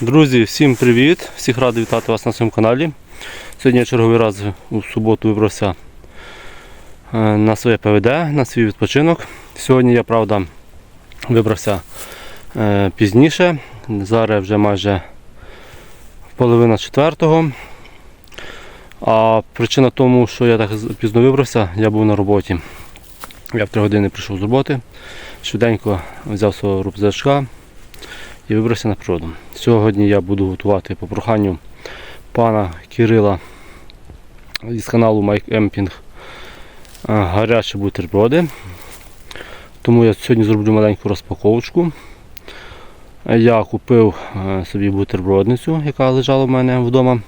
Друзі, всім привіт! Всіх радий вітати вас на своєму каналі. Сьогодні я черговий раз у суботу вибрався е, на своє ПВД, на свій відпочинок. Сьогодні я, правда, вибрався е, пізніше. Зараз вже майже половина четвертого. А причина тому, що я так пізно вибрався, я був на роботі. Я в три години прийшов з роботи, швиденько взяв свого рюкзачка і вибрався на природу. Сьогодні я буду готувати по проханню пана Кирила із каналу Майк Емпінг е, гарячі бутерброди. Тому я сьогодні зроблю маленьку розпаковочку. Я купив е, собі бутербродницю, яка лежала в мене вдома.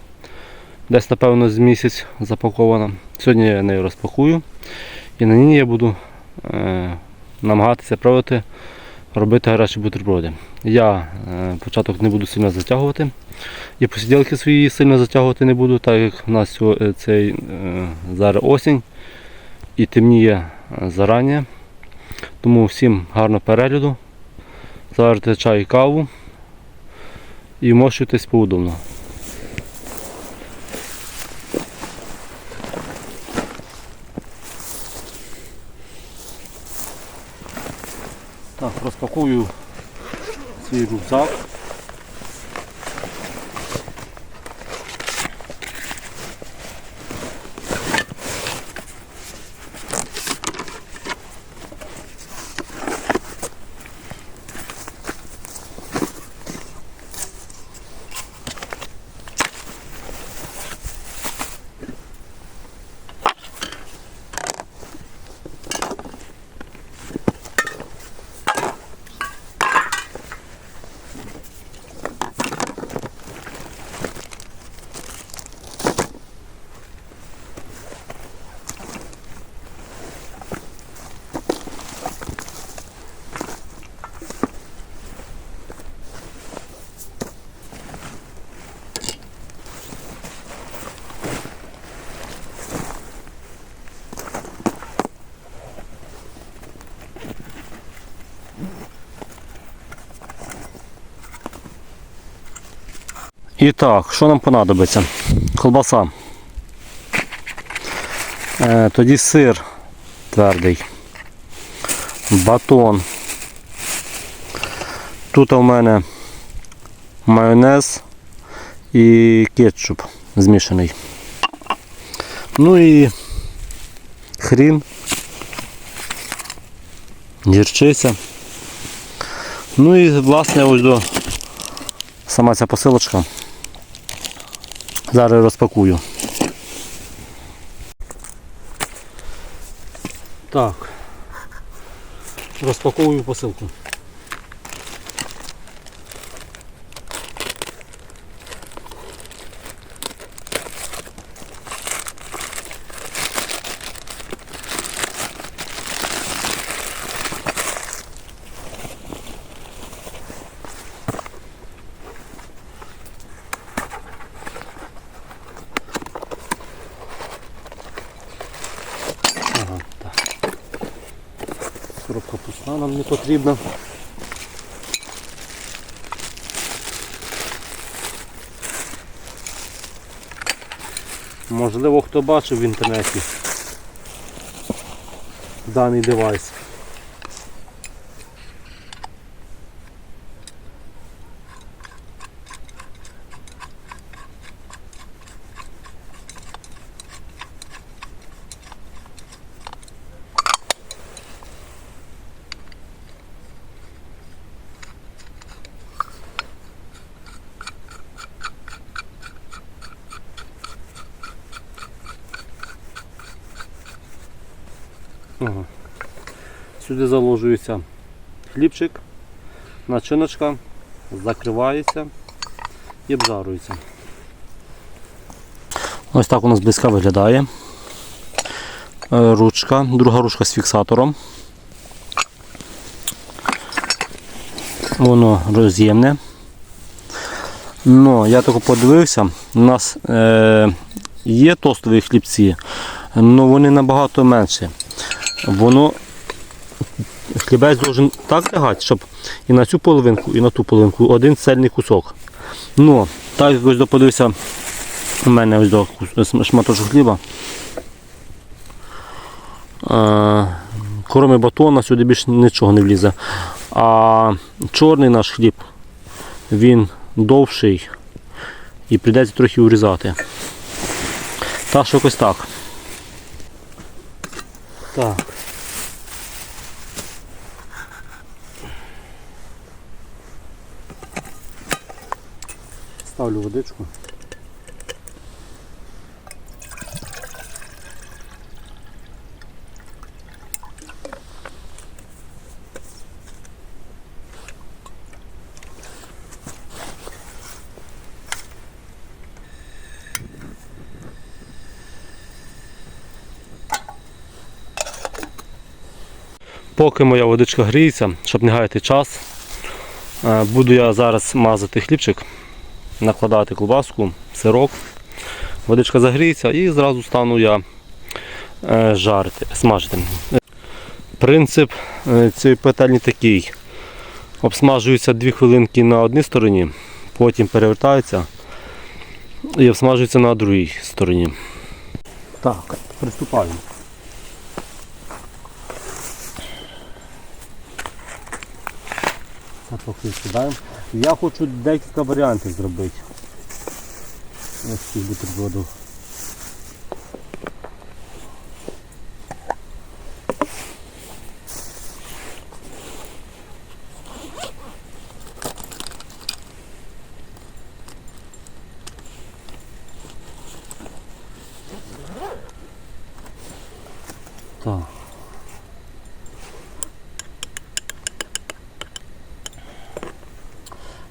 Десь, напевно, з місяць запакована. Сьогодні я нею розпакую і на ній я буду е, намагатися пробувати робити гарячі бутерброди. Я е, початок не буду сильно затягувати. І посиділки свої сильно затягувати не буду, так як в нас е, цей, е, зараз осінь і темніє зарані. Тому всім гарного перегляду. Заварте чай і каву і мощуйтесь поудобно. Розпакую свій рюкзак. І так, що нам понадобиться? Колбаса. Е, тоді сир твердий. Батон. Тут у мене майонез і кетчуп змішаний. Ну і хрін. Гірчиця. Ну і власне ось до сама ця посилочка. Зараз розпакую. Так. Розпаковую посилку. Коробка пуста нам не потрібна. Можливо, хто бачив в інтернеті даний девайс. Сюди заложується хлібчик, начиночка, закривається і обжарується. Ось так у нас близька виглядає. Е, Ручка, друга ручка з фіксатором. Воно роз'ємне. Ну, я тако подивився, у нас е, є тостові хлібці, але вони набагато менше. Воно хлібець должен так лягати, щоб і на цю половинку, і на ту половинку один цельний кусок. Ну, так якось доподивився у мене ось до шматочок хліба. А, Кроме батона сюди більше нічого не влізе. А чорний наш хліб, він довший і прийдеться трохи урізати. Так що якось так. Так. Ставлю водичку. Поки моя водичка гріється, щоб не гаяти час, е, буду я зараз мазати хлібчик, накладати ковбаску, сирок. Водичка загріється і зразу стану я е, жарити, смажити. Принцип е, цієї петельні такий. Обсмажується 2 хвилинки на одній стороні, потім перевертається і обсмажується на другій стороні. Так, приступаємо. Це трохи скидаємо. Я хочу декілька варіантів зробити. Ось цих бутербродів.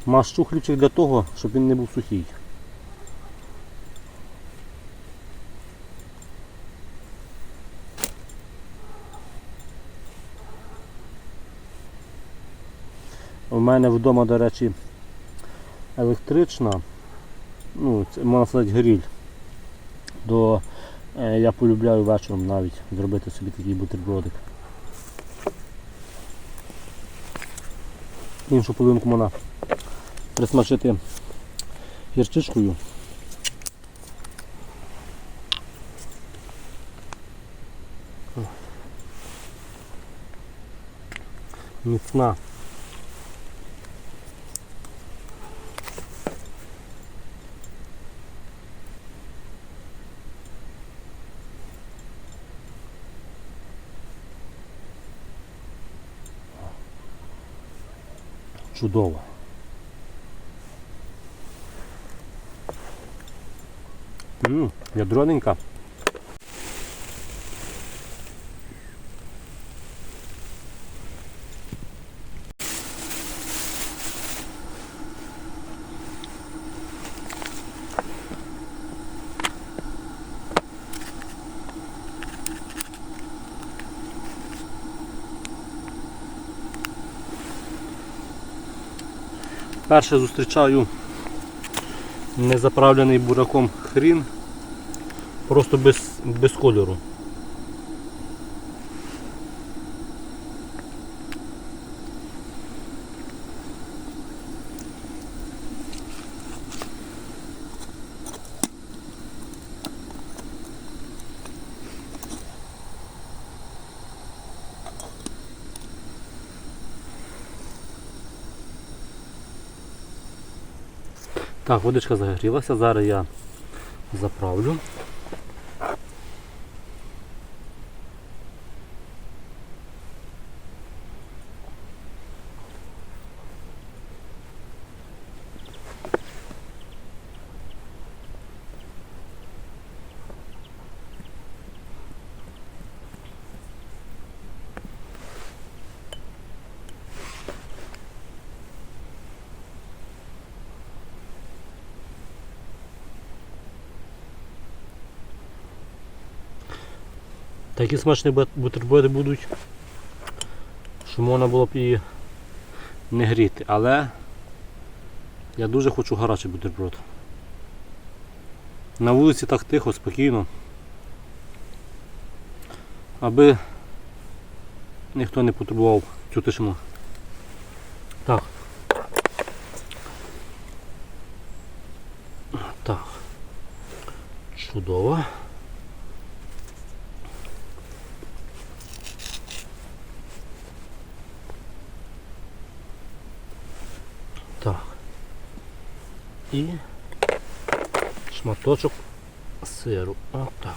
Мащу хлібчик для того, щоб він не був сухий. У мене вдома, до речі, електрична, ну, це можна сказати гриль. До, е, я полюбляю вечором навіть зробити собі такий бутербродик. Іншу половинку можна присмачити гірчичкою. Міцна. Чудово. Ядроненька. Перше зустрічаю незаправлений бураком хрін, просто без, без кольору. Так, водичка загрілася, зараз я заправлю. Такі смачні бутерброди будуть, що можна було б і не гріти, але я дуже хочу гарячий бутерброд. На вулиці так тихо, спокійно. Аби ніхто не потребував цю тишину. Так. Чудово. Так. І шматочок сиру. Отак.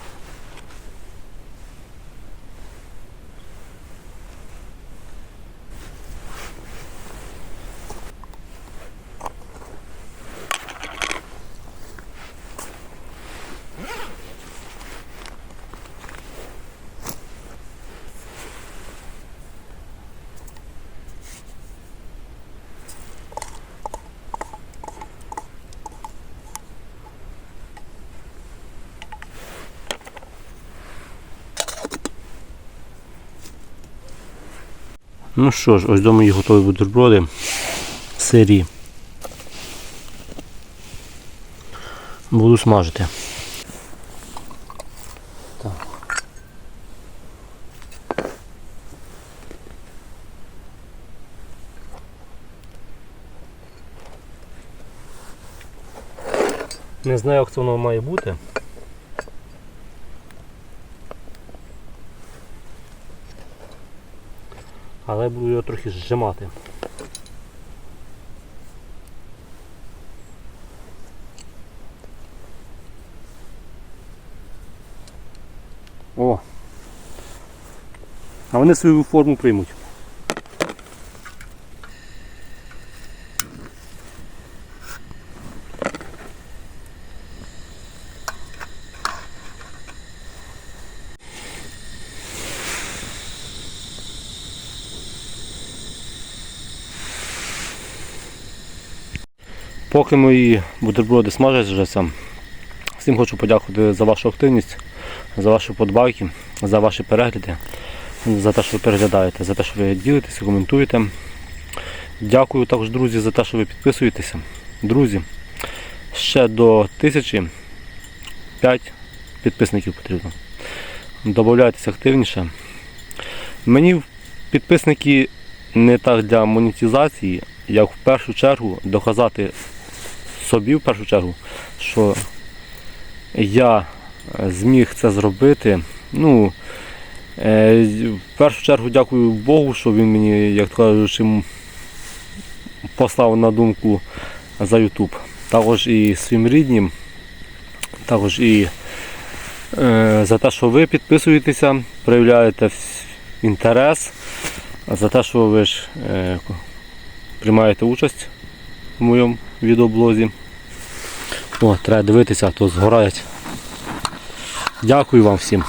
Ну що ж, ось до мої готові бутерброди. Сирі. Буду смажити. Не знаю, як це воно має бути. Але буду його трохи зжимати. О! А вони свою форму приймуть. Поки мої бутерброди смажаться, всім хочу подякувати за вашу активність, за ваші подбайки, за ваші перегляди, за те, що ви переглядаєте, за те, що ви ділитеся, коментуєте. Дякую також, друзі, за те, що ви підписуєтеся. Друзі, ще до тисячі 5 підписників потрібно. Добавляйтеся активніше. Мені підписники не так для монетизації, як в першу чергу доказати собі в першу чергу, що я е, зміг це зробити. Ну, е, в першу чергу дякую Богу, що він мені, як то кажуть, послав на думку за YouTube. Також і своїм ріднім, також і е, за те, що ви підписуєтеся, проявляєте інтерес, за те, що ви ж приймаєте участь моєму відоблозі. О, треба дивитися, а то згорають. Дякую вам всім.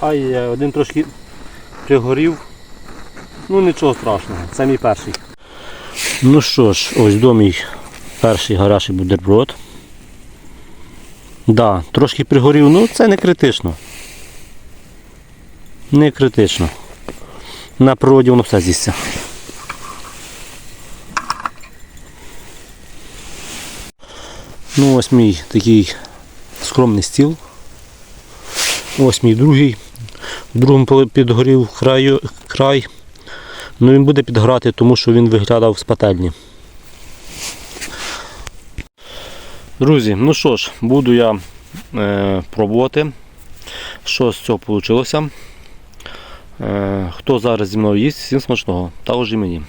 Ай, один трошки пригорів. Ну нічого страшного, це мій перший. Ну що ж, ось до мій перший гарячий бутерброд. Да, трошки пригорів, ну це не критично. Не критично. На природі воно все з'їсться. Ну ось мій такий скромний стіл. Ось мій другий. В другому підгорів краю, край. Ну він буде підграти, тому що він виглядав з пательні. Друзі, ну що ж, буду я е, пробувати, що з цього вийшло. Е, хто зараз зі мною їсть, всім смачного, також і мені.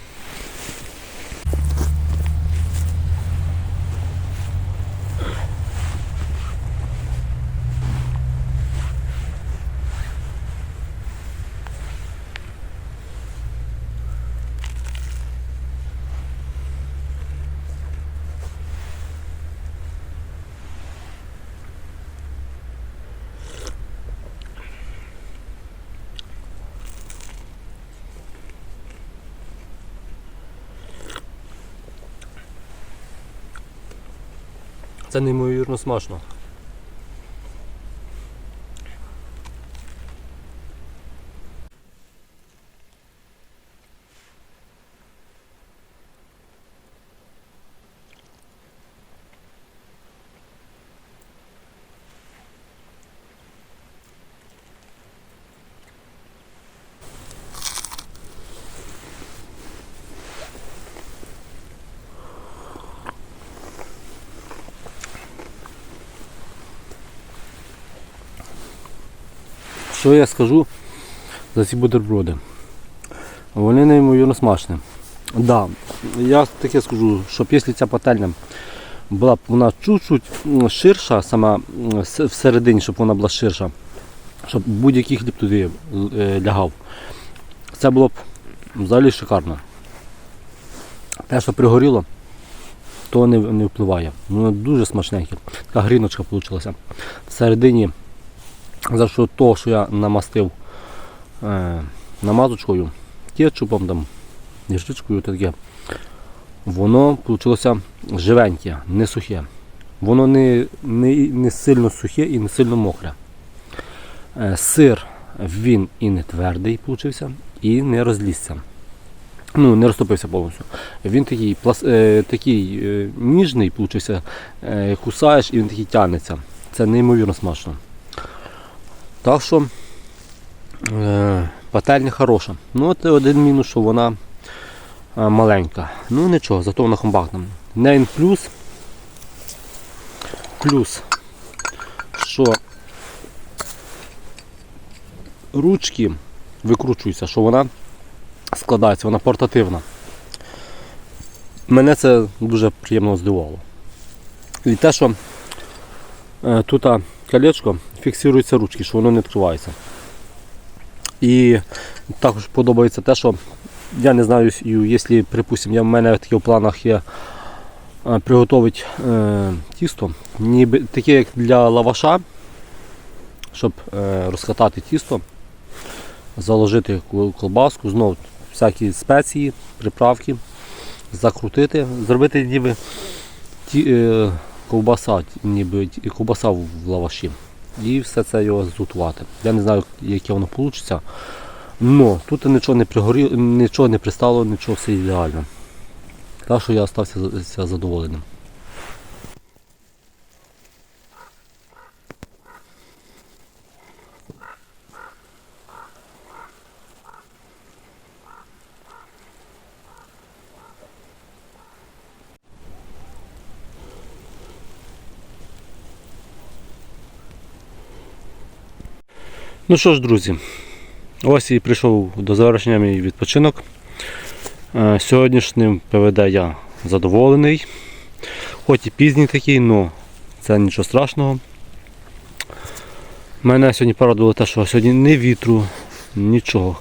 Це неймовірно смачно. Що я скажу за ці бутерброди? Вони неймовірно смачні. Да, я таке скажу, що якщо ця пательня була б вона чуть-чуть ширша, сама всередині, щоб вона була ширша, щоб будь-який хліб туди е, лягав. Це було б взагалі шикарно. Те, що пригоріло, то не, не впливає. Воно дуже смачненьке. Така гріночка вийшла. Всередині, за що того, що я намастив е, намазочкою, кетчупом, там, гірчичкою таке, воно вийшло живеньке, не сухе. Воно не, не, не сильно сухе і не сильно мокре. Е, Сир він і не твердий получився, і не розлізся. Ну, не розтопився повністю. Він такий, плас, е, такий е, ніжний, получився, е, кусаєш і він такий тягнеться. Це неймовірно смачно. Так що е, пательня хороша. Ну, це один мінус, що вона е, маленька. Ну нічого, зато вона компактна. Неї плюс, плюс, що ручки викручуються, що вона складається, вона портативна. Мене це дуже приємно здивувало. І те, що е, тут колечко фіксуються ручки, що воно не відкривається. І також подобається те, що я не знаю, якщо, припустимо, в мене в планах є е, приготувати е, тісто, ніби таке як для лаваша, щоб е, розкатати тісто, заложити колбаску, знову всякі спеції, приправки, закрутити, зробити ніби ті, е, ковбаса, ніби ковбаса в лаваші. І все це його зготувати. Я не знаю, яке воно вийде. Но тут нічого не пригоріло, нічого не пристало, нічого все ідеально. Так що я залишився задоволеним. Ну що ж, друзі, ось і прийшов до завершення мій відпочинок. Е, Сьогоднішнім ПВД я задоволений. Хоч і пізній такий, але це нічого страшного. Мене сьогодні порадувало те, що сьогодні не вітру, нічого.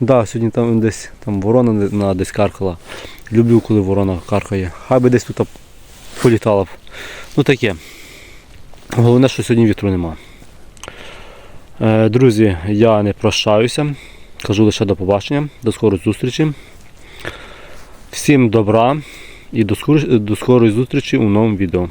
Да, сьогодні там десь там ворона на десь каркала. Люблю, коли ворона каркає. Хай би десь тут політала б. Ну таке. Головне, що сьогодні вітру нема. Е, Друзі, я не прощаюся. Кажу лише до побачення, до скорої зустрічі. Всім добра і до скорої зустрічі у новому відео.